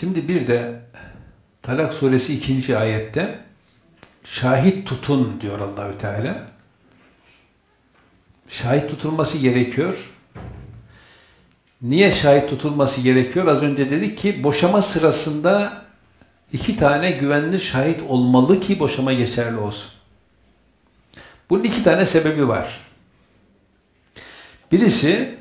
Şimdi bir de Talak suresi ikinci ayette şahit tutun diyor Allahü Teala. Şahit tutulması gerekiyor. Niye şahit tutulması gerekiyor? Az önce dedik ki boşama sırasında iki tane güvenli şahit olmalı ki boşama geçerli olsun. Bunun iki tane sebebi var. Birisi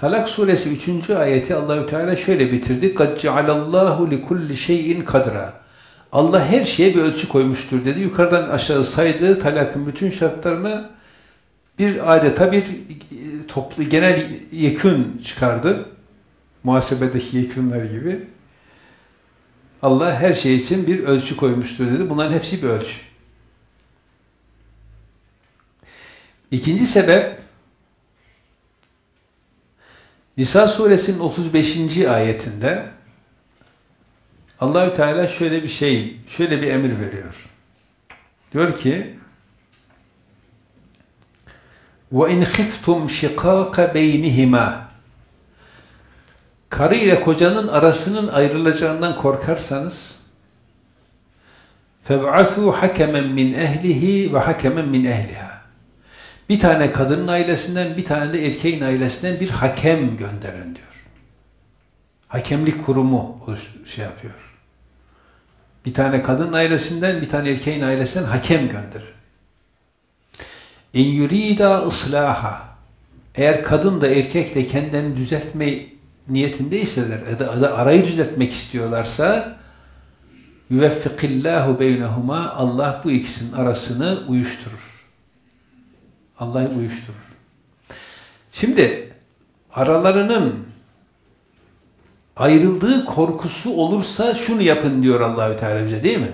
Talak suresi 3. ayeti Allahü Teala şöyle bitirdi. قَدْ جَعَلَ اللّٰهُ لِكُلِّ şeyin kadra. Allah her şeye bir ölçü koymuştur dedi. Yukarıdan aşağı saydığı talakın bütün şartlarını bir adeta bir toplu genel yekün çıkardı. Muhasebedeki yekünler gibi. Allah her şey için bir ölçü koymuştur dedi. Bunların hepsi bir ölçü. İkinci sebep Nisa suresinin 35. ayetinde Allahü Teala şöyle bir şey, şöyle bir emir veriyor. Diyor ki: "Ve in khiftum shiqaqa beynihima" Karı ile kocanın arasının ayrılacağından korkarsanız فَبْعَثُوا حَكَمًا مِنْ اَهْلِهِ وَحَكَمًا مِنْ اَهْلِهَا bir tane kadının ailesinden, bir tane de erkeğin ailesinden bir hakem gönderin diyor. Hakemlik kurumu şey yapıyor. Bir tane kadının ailesinden, bir tane erkeğin ailesinden hakem gönderin. İn yurida ıslaha eğer kadın da erkek de kendilerini düzeltme niyetindeyseler ya da arayı düzeltmek istiyorlarsa yüveffikillahu beynehuma Allah bu ikisinin arasını uyuşturur. Allah uyuşturur. Şimdi aralarının ayrıldığı korkusu olursa şunu yapın diyor Allahü Teala bize değil mi?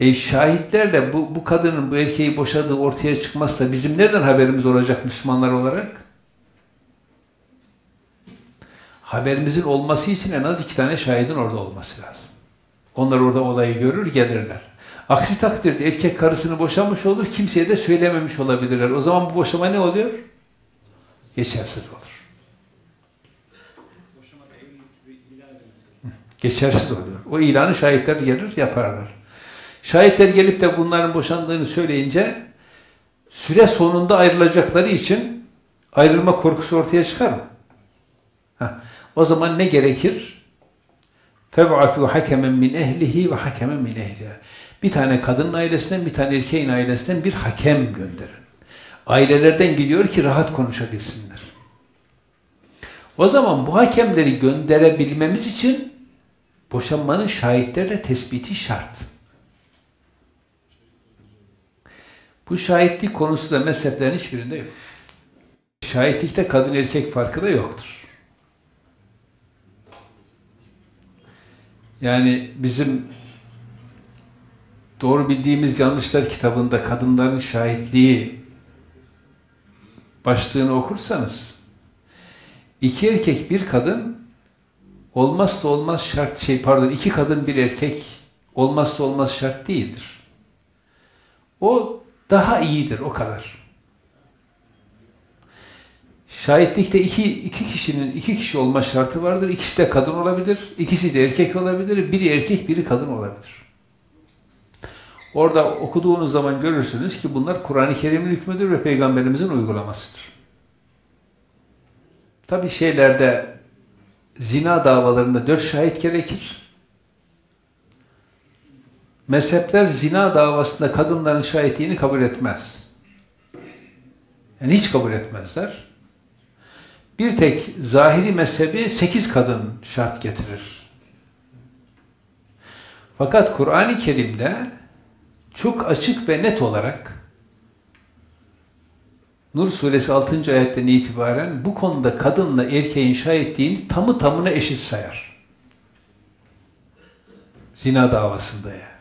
E şahitler de bu, bu kadının bu erkeği boşadığı ortaya çıkmazsa bizim nereden haberimiz olacak Müslümanlar olarak? Haberimizin olması için en az iki tane şahidin orada olması lazım. Onlar orada olayı görür gelirler. Aksi takdirde erkek karısını boşamış olur, kimseye de söylememiş olabilirler. O zaman bu boşama ne oluyor? Geçersiz olur. Geçersiz oluyor. O ilanı şahitler gelir, yaparlar. Şahitler gelip de bunların boşandığını söyleyince süre sonunda ayrılacakları için ayrılma korkusu ortaya çıkar mı? Heh. O zaman ne gerekir? فَبْعَثُوا حَكَمًا مِنْ اَهْلِهِ وَحَكَمًا مِنْ اَهْلِهَا bir tane kadının ailesinden, bir tane erkeğin ailesinden bir hakem gönderin. Ailelerden gidiyor ki rahat konuşabilsinler. O zaman bu hakemleri gönderebilmemiz için boşanmanın şahitlerle tespiti şart. Bu şahitlik konusu da mezheplerin hiçbirinde yok. Şahitlikte kadın erkek farkı da yoktur. Yani bizim Doğru Bildiğimiz Yanlışlar kitabında kadınların şahitliği başlığını okursanız iki erkek bir kadın olmazsa olmaz şart şey pardon iki kadın bir erkek olmazsa olmaz şart değildir. O daha iyidir o kadar. Şahitlikte iki, iki kişinin iki kişi olma şartı vardır. İkisi de kadın olabilir, ikisi de erkek olabilir, biri erkek, biri kadın olabilir. Orada okuduğunuz zaman görürsünüz ki bunlar Kur'an-ı Kerim'in hükmüdür ve Peygamberimizin uygulamasıdır. Tabi şeylerde zina davalarında dört şahit gerekir. Mezhepler zina davasında kadınların şahitliğini kabul etmez. Yani hiç kabul etmezler. Bir tek zahiri mezhebi sekiz kadın şart getirir. Fakat Kur'an-ı Kerim'de çok açık ve net olarak Nur suresi 6. ayetten itibaren bu konuda kadınla erkeğin şahitliğini tamı tamına eşit sayar. Zina davasında yani.